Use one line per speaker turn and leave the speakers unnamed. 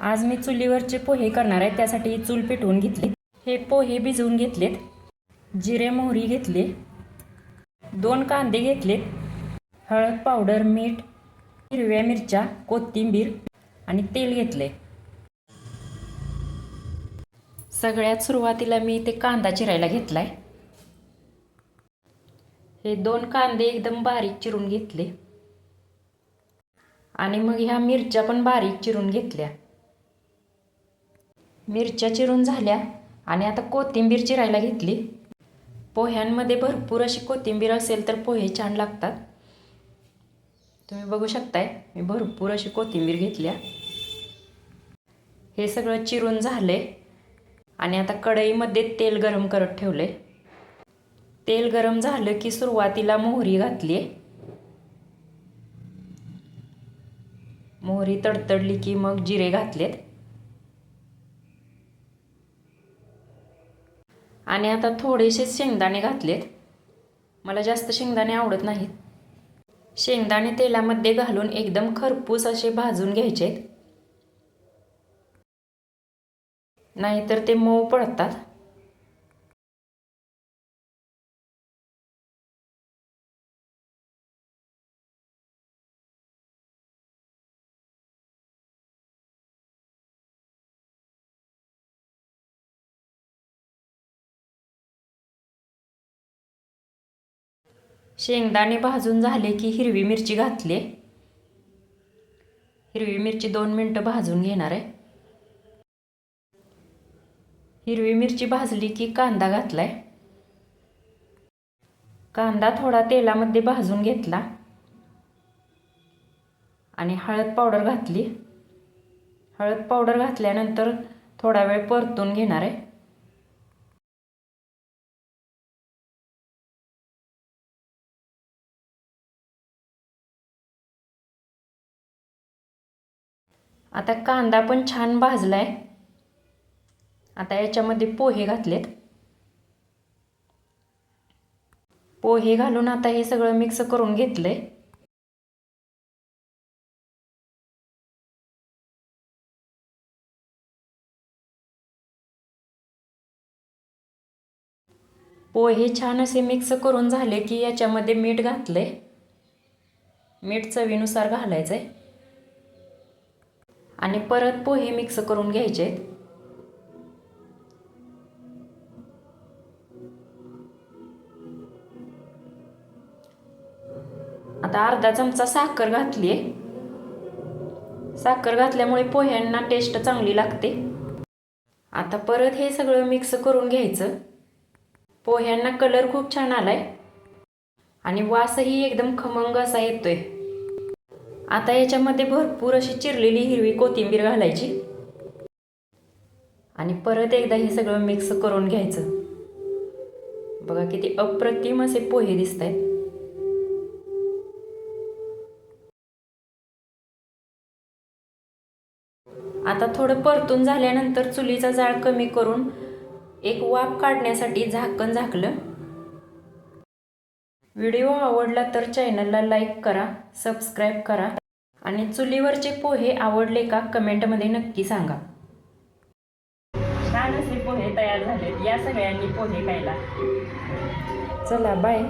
आज मी चुलीवरचे पोहे करणार आहे त्यासाठी चूल पेटवून घेतली. हे पोहे भिजवून घेतलेत. जिरे मोहरी घेतले. दोन कांदे घेतलेत. हळद पावडर मीठ हिरव्या मिरच्या कोथिंबीर आणि तेल घेतले. सगळ्यात सुरुवातीला मी ते कांदा चिरायला घेतलाय. हे दोन कांदे एकदम बारीक चिरून घेतले. आणि मग ह्या मिरच्या पण बारीक चिरून घेतल्या. मिरच्या चिरून झाल्या आणि आता कोथिंबीर चिरायला घेतली. पोह्यांमध्ये भरपूर अशी कोथिंबीर असेल तर पोहे छान लागतात. तुम्ही बघू शकताय मी भरपूर अशी कोथिंबीर घेतल्या. हे सगळं चिरून झाले आणि आता कढईमध्ये तेल गरम करत ठेवले तेल गरम झालं की सुरुवातीला मोहरी घातली आहे मोहरी तडतडली की मग जिरे घातलेत. आणि आता थोडेसे शेंगदाणे घातलेत. मला जास्त शेंगदाणे आवडत नाहीत. शेंगदाणे तेलामध्ये घालून एकदम खरपूस असे भाजून घ्यायचेत. नाहीतर ते मऊ पडतात. शेंगदाणे भाजून झाले की हिरवी मिरची घातली. हिरवी मिरची दोन मिनटं भाजून घेणार आहे. हिरवी मिरची भाजली की कांदा घातलाय. कांदा थोडा तेलामध्ये भाजून घेतला. आणि हळद पावडर घातली. हळद पावडर घातल्यानंतर थोडा वेळ परतून घेणार आहे. आता कांदा पण छान भाजलाय. आता याच्यामध्ये पोहे घातलेत. पोहे घालून आता हे सगळं मिक्स करून घेतलंय. पोहे छान असे मिक्स करून झाले की याच्यामध्ये मीठ घातलंय. मीठ चवीनुसार घालायचं आहे आणि परत पोहे मिक्स करून घ्यायचे. आता अर्धा चमचा साखर घातली आहे साखर घातल्यामुळे पोह्यांना टेस्ट चांगली लागते. आता परत हे सगळं मिक्स करून घ्यायचं. पोह्यांना कलर खूप छान आलाय. आणि वासही एकदम खमंग असा येतोय. आता याच्यामध्ये भरपूर अशी चिरलेली हिरवी कोथिंबीर घालायची. आणि परत एकदा हे सगळं मिक्स करून घ्यायचं. बघा किती अप्रतिम असे पोहे दिसत आहेत आता थोडं परतून झाल्यानंतर चुलीचा जाळ कमी करून एक वाफ काढण्यासाठी झाकण झाकलं. व्हिडिओ आवडला तर चॅनलला लाईक करा सबस्क्राईब करा आणि चुलीवरचे पोहे आवडले का कमेंटमध्ये नक्की सांगा. छान असे पोहे तयार झाले या सगळ्यांनी पोहे खायला चला बाय